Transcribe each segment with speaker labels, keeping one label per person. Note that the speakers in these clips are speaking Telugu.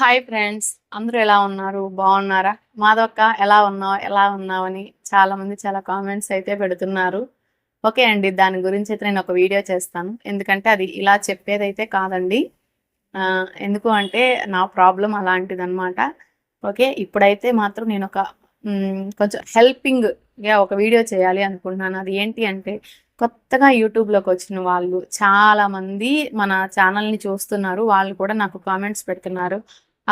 Speaker 1: హాయ్ ఫ్రెండ్స్ అందరూ ఎలా ఉన్నారు? బాగున్నారా? మాధవక్క ఎలా ఉన్నావు? ఎలా ఉన్నావు అని చాలా చాలా కామెంట్స్ అయితే పెడుతున్నారు. ఓకే అండి దాని గురించి అయితే నేను ఒక వీడియో చేస్తాను. ఎందుకంటే అది ఇలా చెప్పేదైతే కాదండి. ఎందుకు అంటే నా ప్రాబ్లం అలాంటిది అనమాట ఓకే ఇప్పుడైతే మాత్రం నేను ఒక కొంచెం హెల్పింగ్గా ఒక వీడియో చేయాలి అనుకుంటున్నాను. అది ఏంటి అంటే కొత్తగా యూట్యూబ్లోకి వచ్చిన వాళ్ళు చాలామంది మన ఛానల్ని చూస్తున్నారు. వాళ్ళు కూడా నాకు కామెంట్స్ పెడుతున్నారు.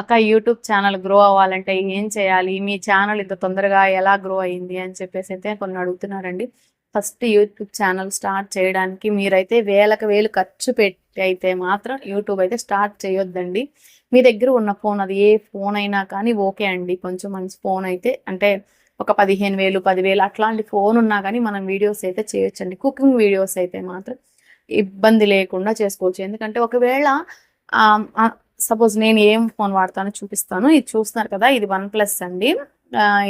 Speaker 1: అక్క యూట్యూబ్ ఛానల్ గ్రో అవ్వాలంటే ఏం చేయాలి? మీ ఛానల్ ఇంత తొందరగా ఎలా గ్రో అయింది అని చెప్పేసి అయితే కొన్ని అడుగుతున్నారండి. ఫస్ట్ యూట్యూబ్ ఛానల్ స్టార్ట్ చేయడానికి మీరైతే వేలకు వేలు ఖర్చు పెట్టి అయితే మాత్రం యూట్యూబ్ అయితే స్టార్ట్ చేయొద్దండి. మీ దగ్గర ఉన్న ఫోన్ అది ఏ ఫోన్ అయినా కానీ ఓకే అండి. కొంచెం మంచి ఫోన్ అయితే అంటే ఒక పదిహేను వేలు పదివేలు అట్లాంటి ఫోన్ ఉన్నా కానీ మనం వీడియోస్ అయితే చేయొచ్చండి. కుకింగ్ వీడియోస్ అయితే మాత్రం ఇబ్బంది లేకుండా చేసుకోవచ్చు. ఎందుకంటే ఒకవేళ సపోజ్ నేను ఏం ఫోన్ వాడతానో చూపిస్తాను. ఇది చూస్తున్నారు కదా ఇది వన్ ప్లస్ అండి.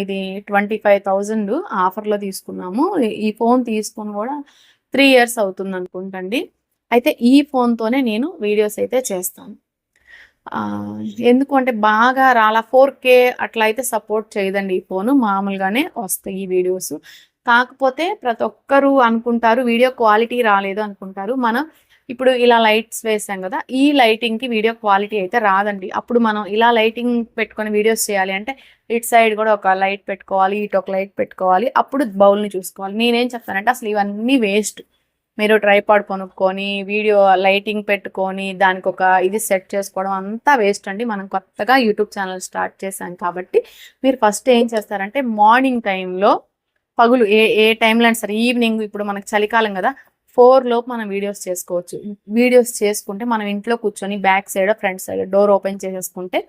Speaker 1: ఇది ట్వంటీ ఫైవ్ థౌజండ్ ఆఫర్లో తీసుకున్నాము. ఈ- ఫోన్ తీసుకొని కూడా త్రీ ఇయర్స్ అవుతుంది అనుకుంటండి. అయితే ఈ ఫోన్తోనే నేను వీడియోస్ అయితే చేస్తాను. ఎందుకు అంటే బాగా రాలా ఫోర్ కే అట్లా అయితే సపోర్ట్ చేయదండి ఈ ఫోను. మామూలుగానే వస్తాయి ఈ వీడియోస్. కాకపోతే ప్రతి ఒక్కరు అనుకుంటారు వీడియో క్వాలిటీ రాలేదు అనుకుంటారు. మనం ఇప్పుడు ఇలా లైట్స్ వేసాం కదా ఈ లైటింగ్కి వీడియో క్వాలిటీ అయితే రాదండి. అప్పుడు మనం ఇలా లైటింగ్ పెట్టుకొని వీడియోస్ చేయాలి అంటే ఇటు సైడ్ కూడా ఒక లైట్ పెట్టుకోవాలి ఇటు ఒక లైట్ పెట్టుకోవాలి అప్పుడు బౌల్ని చూసుకోవాలి. నేనేం చెప్తానంటే అసలు ఇవన్నీ వేస్ట్. మీరు ట్రైపాడ్ కొనుక్కొని వీడియో లైటింగ్ పెట్టుకొని దానికి ఒక ఇది సెట్ చేసుకోవడం అంతా వేస్ట్ అండి. మనం కొత్తగా యూట్యూబ్ ఛానల్ స్టార్ట్ చేశాం కాబట్టి మీరు ఫస్ట్ ఏం చేస్తారంటే మార్నింగ్ టైంలో పగులు ఏ ఏ టైంలో అయినా సరే ఈవినింగ్ ఇప్పుడు మనకు చలికాలం కదా ఫోర్ లోపు మనం వీడియోస్ చేసుకోవచ్చు. వీడియోస్ చేసుకుంటే మనం ఇంట్లో కూర్చొని back side front side door open చేసేసుకుంటే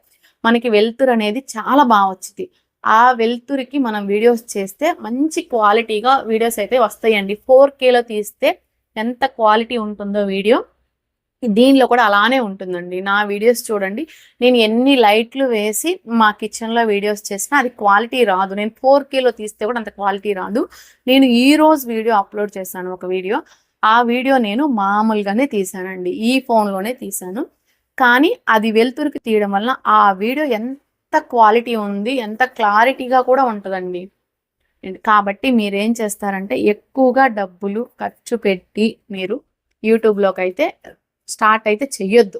Speaker 1: మనకి వెలుతురు అనేది చాలా బాగా వచ్చింది ఆ వెలుతురికి మనం వీడియోస్ చేస్తే మంచి క్వాలిటీగా వీడియోస్ అయితే వస్తాయండి. ఫోర్ కేలో తీస్తే ఎంత క్వాలిటీ ఉంటుందో వీడియో. దీనిలో కూడా అలానే ఉంటుందండి. నా వీడియోస్ చూడండి. నేను ఎన్ని లైట్లు వేసి మా కిచెన్లో వీడియోస్ చేసినా అది క్వాలిటీ రాదు. నేను ఫోర్ కేలో తీస్తే కూడా అంత క్వాలిటీ రాదు. నేను ఈ రోజు వీడియో అప్లోడ్ చేశాను ఒక వీడియో. ఆ వీడియో నేను మామూలుగానే తీసానండి ఈ ఫోన్లోనే తీసాను కానీ అది వెలుతురికి తీయడం వల్ల ఆ వీడియో ఎంత క్వాలిటీ ఉంది ఎంత క్లారిటీగా కూడా ఉంటుందండి. కాబట్టి మీరేం చేస్తారంటే ఎక్కువగా డబ్బులు ఖర్చు పెట్టి మీరు యూట్యూబ్లోకి అయితే స్టార్ట్ అయితే చెయ్యొద్దు.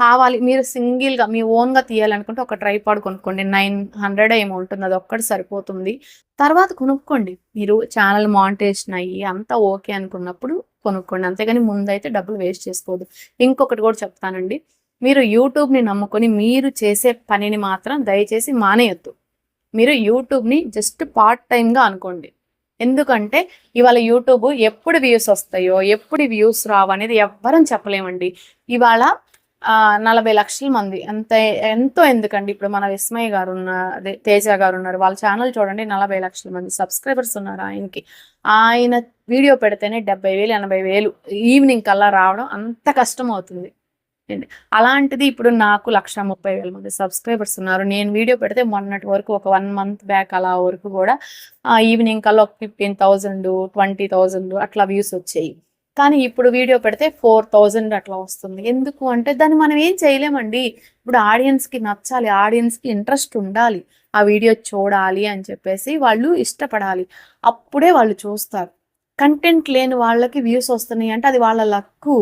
Speaker 1: కావాలి మీరు సింగిల్గా మీ ఓన్గా తీయాలనుకుంటే ఒక ట్రైపాడ్ కొనుక్కోండి. నైన్ హండ్రెడ్ ఏమో ఉంటుంది అది ఒక్కటి సరిపోతుంది. తర్వాత కొనుక్కోండి. మీరు ఛానల్ మానిటేషన్ అయ్యి అంతా ఓకే అనుకున్నప్పుడు కొనుక్కోండి. అంతేగాని ముందైతే డబ్బులు వేస్ట్ చేసుకోవద్దు. ఇంకొకటి కూడా చెప్తానండి. మీరు యూట్యూబ్ని నమ్ముకొని మీరు చేసే పనిని మాత్రం దయచేసి మానేయొద్దు. మీరు యూట్యూబ్ని జస్ట్ పార్ట్ టైంగా అనుకోండి. ఎందుకంటే ఇవాళ యూట్యూబ్ ఎప్పుడు వ్యూస్ వస్తాయో ఎప్పుడు వ్యూస్ రావు అనేది ఎవ్వరం చెప్పలేమండి. ఇవాళ నలభై లక్షల మంది. అంత ఎంతో ఎందుకండి? ఇప్పుడు మన విస్మయ్ గారు ఉన్న అదే తేజ గారు ఉన్నారు వాళ్ళ ఛానల్ చూడండి నలభై లక్షల మంది సబ్స్క్రైబర్స్ ఉన్నారు ఆయనకి. ఆయన వీడియో పెడితేనే డెబ్బై వేలు ఎనభై వేలు ఈవినింగ్ కల్లా రావడం అంత కష్టం అవుతుంది అలాంటిది ఇప్పుడు నాకు లక్ష ముప్పై వేల మంది సబ్స్క్రైబర్స్ ఉన్నారు. నేను వీడియో పెడితే మొన్నటి వరకు ఒక వన్ మంత్ బ్యాక్ అలా వరకు కూడా ఈవినింగ్ కల్లా ఒక ఫిఫ్టీన్ థౌజండ్ ట్వంటీ థౌజండ్ అట్లా వ్యూస్ వచ్చాయి. కానీ ఇప్పుడు వీడియో పెడితే ఫోర్ థౌజండ్ అట్లా వస్తుంది. ఎందుకు అంటే దాన్ని మనం ఏం చేయలేమండి. ఇప్పుడు ఆడియన్స్కి నచ్చాలి ఆడియన్స్కి ఇంట్రెస్ట్ ఉండాలి ఆ వీడియో చూడాలి అని చెప్పేసి వాళ్ళు ఇష్టపడాలి. అప్పుడే వాళ్ళు చూస్తారు. కంటెంట్ లేని వాళ్ళకి వ్యూస్ వస్తున్నాయి అంటే అది వాళ్ళ లక్కు.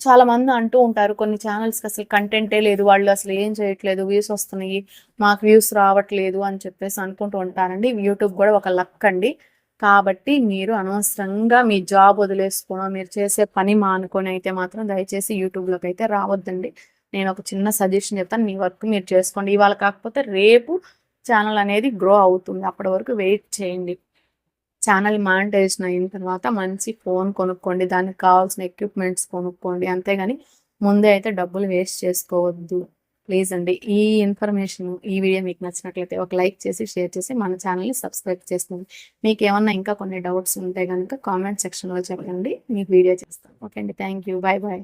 Speaker 1: చాలా మంది అంటూ ఉంటారు కొన్ని ఛానల్స్కి అసలు కంటెంటే లేదు వాళ్ళు అసలు ఏం చేయట్లేదు వ్యూస్ వస్తున్నాయి మాకు వ్యూస్ రావట్లేదు అని చెప్పేసి అనుకుంటూ ఉంటారండి. యూట్యూబ్ కూడా ఒక లక్ అండి. కాబట్టి మీరు అనవసరంగా మీ జాబ్ వదిలేసుకోవడం మీరు చేసే పని మానుకొని అయితే మాత్రం దయచేసి యూట్యూబ్లోకి అయితే రావద్దండి. నేను ఒక చిన్న సజెషన్ చెప్తాను. మీ వర్క్ మీరు చేసుకోండి. ఇవాళ కాకపోతే రేపు ఛానల్ అనేది గ్రో అవుతుంది. అప్పటి వరకు వెయిట్ చేయండి. ఛానల్ మానిటైజేషన్ అయిన తర్వాత మంచి ఫోన్ కొనుక్కోండి. దానికి కావాల్సిన ఎక్విప్మెంట్స్ కొనుక్కోండి. అంతేగాని ముందే అయితే డబ్బులు వేస్ట్ చేసుకోవద్దు. ప్లీజ్ అండి ఈ ఇన్ఫర్మేషన్ ఈ వీడియో మీకు నచ్చినట్లయితే ఒక లైక్ చేసి షేర్ చేసి మన ఛానల్ని సబ్స్క్రైబ్ చేసుకోండి. మీకు ఏమన్నా ఇంకా కొన్ని డౌట్స్ ఉంటే కనుక కామెంట్ సెక్షన్లో చెప్పండి. మీకు వీడియో చేస్తాను ఓకే అండి. Thank you. Bye bye